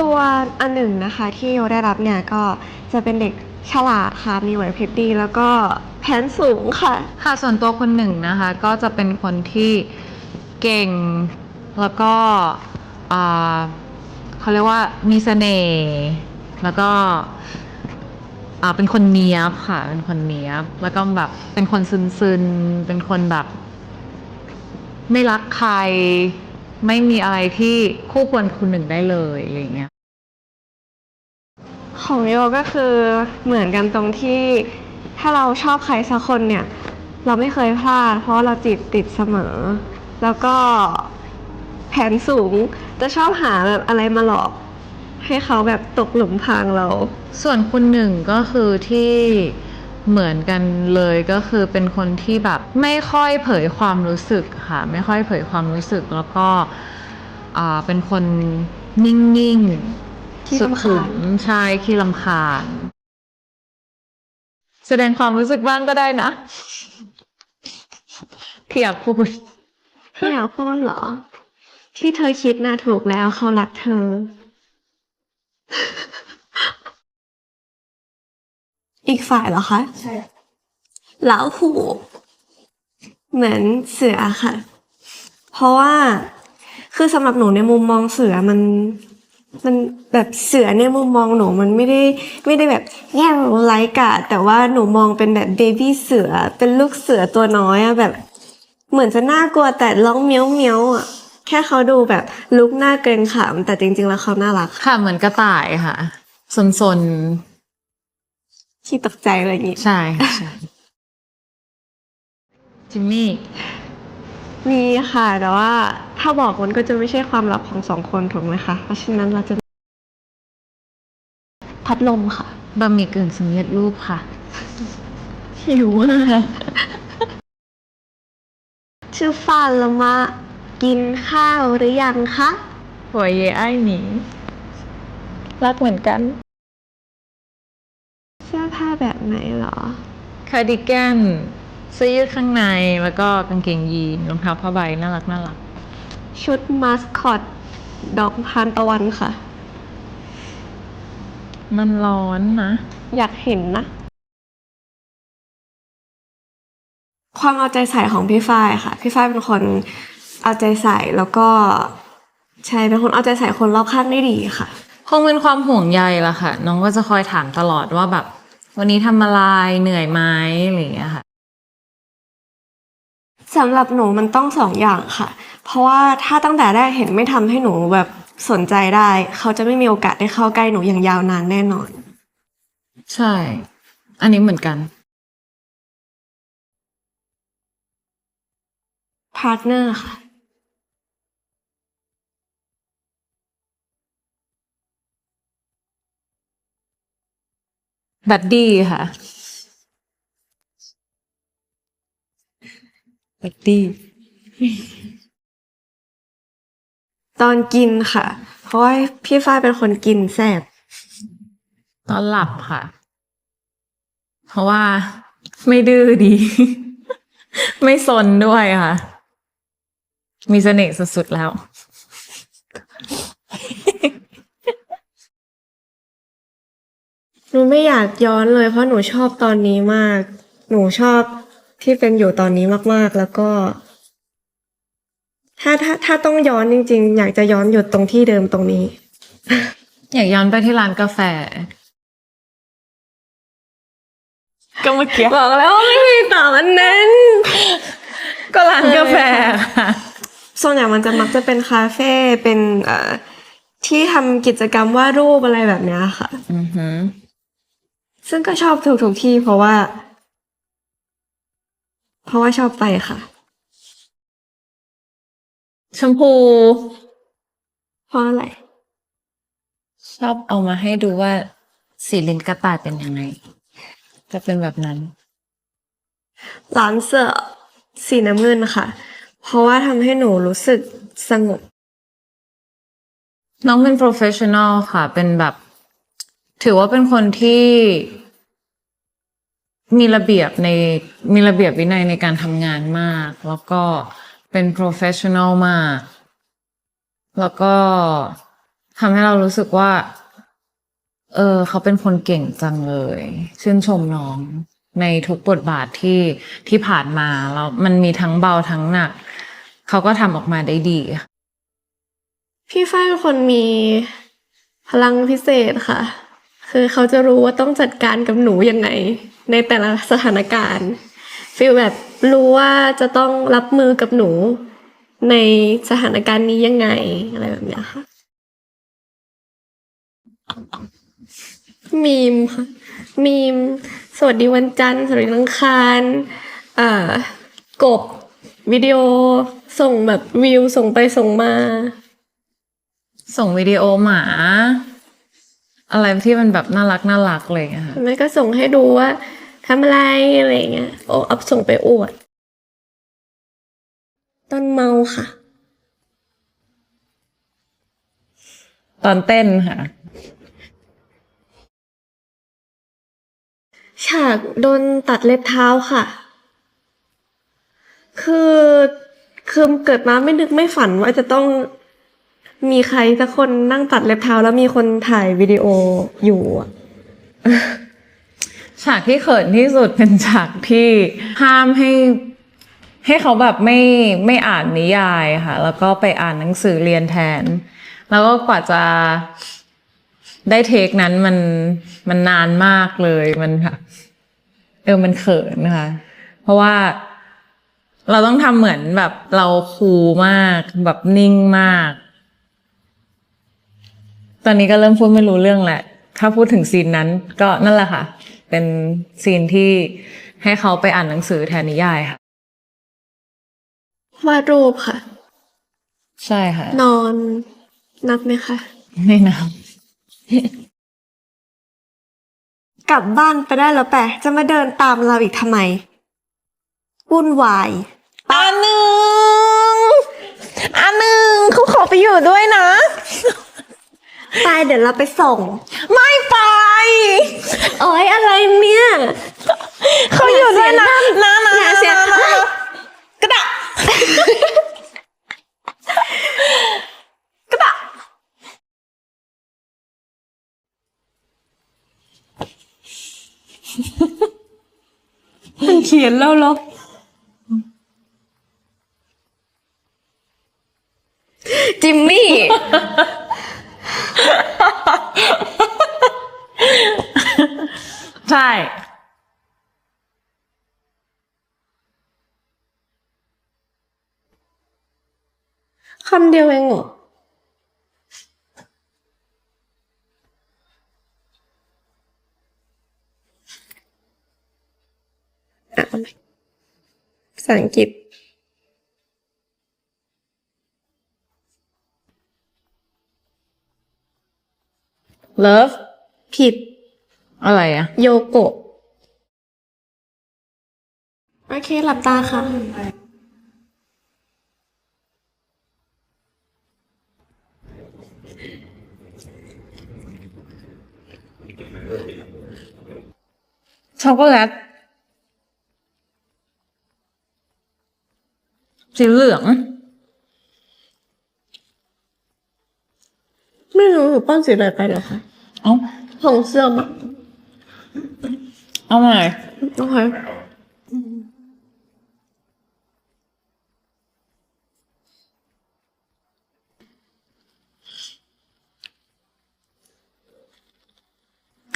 ตัวอันหนึ่งนะคะที่โยได้รับเนี่ยก็จะเป็นเด็กฉลาดค่ะ มีไหวพริบดี แล้วก็แผนสูงค่ะ ค่ะส่วนตัวคนหนึ่งนะคะ ก็จะเป็นคนที่เก่งแล้วก็เขาเรียกว่ามีเสน่ห์แล้วก็เป็นคนเนี้ยบค่ะ เป็นคนเนี้ยบแล้วก็แบบเป็นคนซึนๆเป็นคนแบบ ไม่รักใคร ไม่มีอะไรที่คู่ควรคุณหนึ่งได้เลยอะไรอย่างเงี้ย ของโยก็คือเหมือนกันตรงที่ถ้าเราชอบใครสักคนเนี่ย เราไม่เคยพลาด เพราะเราจิตติดเสมอ แล้วก็แผนสูงจะชอบหาแบบอะไรมาหลอก ให้เขาแบบตกหลุมพรางเรา ส่วนคุณหนึ่งก็คือที่เหมือนกันเลยก็คือเป็นคนที่แบบไม่ค่อยเผยความรู้สึกค่ะ ไม่ค่อยเผยความรู้สึกแล้วก็เป็นคนนิ่งๆ ขี้สุรำคาญขุมใช่ขี้ลำคาญ แสดงความรู้สึกบ้างก็ได้นะที่อยากพูดพี่อยากพูดเหรอ ที่เธอคิดน่ะถูกแล้วเขารักเธอ อีกฝ่ายเหรอคะใช่เหลาหู เหมือนเสือค่ะ เพราะว่า คือสำหรับหนูในมุมมองเสือมัน มันแบบเสือในมุมมองหนูมันไม่ได้ไม่ได้แบบแง่ไร้กาดแต่ว่าหนูมองเป็นแบบเบบี้เสือเป็นลูกเสือตัวน้อยอะแบบ เหมือนจะน่ากลัวแต่ร้องเมี้ยวเมี้ยวอะแค่เขาดูแบบลุกหน้าเกรงขามแต่จริง ๆ แล้วเขาน่ารักค่ะเหมือนกระต่ายค่ะสนที่ตกใจอะไรอย่างงี้ๆใช่ค่ะใช่จิมมี่มีค่ะแต่ว่า ถ้าบอกมันก็จะไม่ใช่ความลับของสองคนถูกไหมคะ เพราะฉะนั้นเราจะ พัดลมค่ะ บะหมี่กึ่งสำเร็จรูปค่ะ หิวมากชื่อฟานละมะ กินข้าวหรือยังคะ หัวเย่ไอ้หนีรักเหมือนกัน เสื้อผ้าแบบไหนเหรอ คาร์ดิแกนเสื้อยืดข้างในแล้วก็กางเกงยีนรองเท้าผ้าใบน่ารักน่ารัก ชุดมาสคอต ดอกทานตะวันค่ะ มันร้อนนะ อยากเห็นนะ ความเอาใจใส่ของพี่ฝ้ายค่ะ พี่ฝ้ายเป็นคนเอาใจใส่แล้วก็ใช่เป็นคนเอาใจใส่คนรอบข้างได้ดีค่ะ คงเป็นความห่วงใยละค่ะ น้องก็จะคอยถามตลอดว่าแบบ วันนี้ทำอะไรเหนื่อยไหมอะไรอย่างเงี้ยค่ะสำหรับหนูมันต้องสองอย่างค่ะ เพราะว่าถ้าตั้งแต่แรกเห็นไม่ทำให้หนูแบบสนใจได้ เขาจะไม่มีโอกาสได้เข้าใกล้หนูอย่างยาวนานแน่นอน ใช่ อันนี้เหมือนกันพาร์ทเนอร์ค่ะ บัดดี้ค่ะ บัดดี้ ตอนกินค่ะ เพราะว่าพี่ฝ้ายเป็นคนกินแซ่บตอนหลับค่ะ เพราะว่าไม่ดื้อดี ไม่สนด้วยค่ะ มีเสน่ห์สุดๆแล้ว หนูไม่อยากย้อนเลย เพราะหนูชอบตอนนี้มาก หนูชอบที่เป็นอยู่ตอนนี้มากๆ แล้วก็ ถ้าถ้าถ้าต้องย้อนจริง ๆ อยากจะย้อนหยุดตรงที่เดิมตรงนี้ อยากย้อนไปที่ร้านกาแฟ ก็เมื่อกี้บอกแล้วว่าไม่มีต่อมันนั้น ก็ร้านกาแฟค่ะส่วนใหญ่มันจะมักจะเป็นคาเฟ่เป็นเอ่อที่ทำกิจกรรมวาดรูปอะไรแบบเนี้ยค่ะอือหือซึ่งก็ชอบถูกถูกๆที่เพราะว่า เพราะว่าชอบไปค่ะ ชมพูเพราะอะไร ชอบเอามาให้ดูว่าสีลิ้นกระต่ายเป็นยังไง จะเป็นแบบนั้น ร้านเสื้อสีน้ำเงินค่ะ เพราะว่าทำให้หนูรู้สึกสงบน้องเป็น professional ค่ะ เป็นแบบ ถือว่าเป็นคนที่มีระเบียบในมีระเบียบวินัยในการทำงานมาก แล้วก็ เป็น professional มาก แล้วก็ทำให้เรารู้สึกว่า เออ เขาเป็นคนเก่งจังเลย ชื่นชมน้องในทุกบทบาทที่ที่ผ่านมาแล้วมันมีทั้งเบาทั้งหนัก เขาก็ทำออกมาได้ดี พี่ฝ้ายเป็นคนมีพลังพิเศษค่ะ คือเขาจะรู้ว่าต้องจัดการกับหนูยังไง ในแต่ละสถานการณ์ฟีลแบบ รู้ว่าจะต้องรับมือกับหนูในสถานการณ์นี้ยังไง อะไรแบบเนี้ยค่ะ มีมค่ะมีม สวัสดีวันจันทร์สวัสดีวันอังคารอ่ากบ วิดีโอส่งแบบวิวส่งไปส่งมา ส่งวิดีโอหมา อะไรที่มันแบบน่ารักน่ารักเลยอะค่ะแม่ก็ส่งให้ดูว่า ทำอะไรอะไรอย่างเงี้ยโอ้อัพส่งไปอวด ตอนเมาค่ะ ตอนเต้นค่ะ ฉากโดนตัดเล็บเท้าค่ะ คือคือเกิดมาไม่นึกไม่ฝันว่าจะต้องมีใครสักคนนั่งตัดเล็บเท้าแล้วมีคนถ่ายวิดีโออยู่อะ ฉากที่เขินที่สุดเป็นฉากที่ห้ามให้ให้เขาแบบไม่ไม่อ่านนิยายค่ะ แล้วก็ไปอ่านหนังสือเรียนแทน แล้วก็กว่าจะได้เทคนั้นมันมันนานมากเลยมันค่ะเออมันเขินนะคะ เพราะว่าเราต้องทำเหมือนแบบเราคูลมากแบบนิ่งมาก ตอนนี้ก็เริ่มพูดไม่รู้เรื่องแหละ ถ้าพูดถึงซีนนั้นก็นั่นแหละค่ะ เป็นซีนที่ให้เขาไปอ่านหนังสือแทนนิยายค่ะ วาดรูปค่ะ ใช่ค่ะ นอนนับไหมคะ ไม่นับ กลับบ้านไปได้แล้วแปะจะมาเดินตามเราอีกทำไมวุ่นวายอันหนึ่งอันหนึ่งเขาขอไปอยู่ด้วยนะ ไปเดี๋ยวเราไปส่ง ไม่ไป โอ้ยอะไรเนี่ย เขาอยู่ด้วยนะนะนะอย่าเสียงนะนะกระดะกระดะมันเขียนแล้วเหรอจิมมี่ ใช่ คำเดียวเองเหรออะเอาใหม่ภาษาอังกฤษเลิฟผิด อะไรอะโยโกะ โอเค หลับตาค่ะ ช็อกโกแลตสีเหลือง ไม่รู้หนูป้อนสีอะไรไปเหรอคะเอ้าของเสื้อมอะเอาใหม่โอเค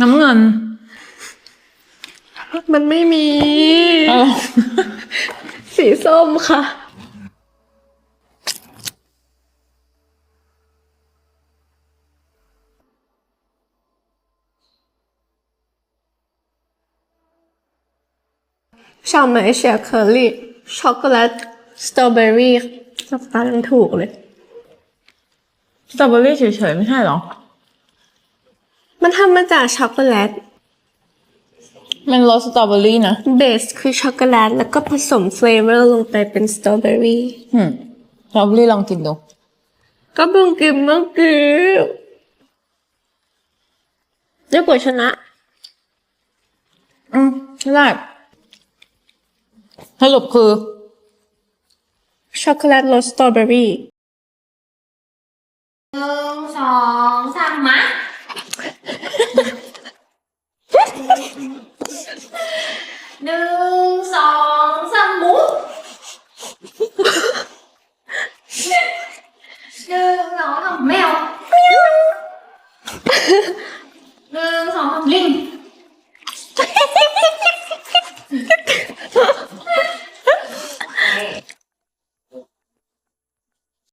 น้ำเงิน มันไม่มีเอ้าสีส้มค่ะชอบไหมเชียร์เคอรี่ช็อกโกแลตสตรอเบอรี่สตาร์ยังถูกเลย สตรอเบอรี่เฉยๆ ไม่ใช่เหรอ มันทำมาจากช็อกโกแลต มันรสสตรอเบอรี่นะ เบสคือช็อกโกแลตแล้วก็ผสมเฟลเวอร์ลงไปเป็นสตรอเบอรี่อืมสตรอเบอรี่ลองกินดู ก็เพิ่งกินเมื่อกี้เจ้ากดชนะ อืมไม่ได้สรุปคือ ช็อกโกแลตรสสตรอเบอรี่หนึ่งสอง No.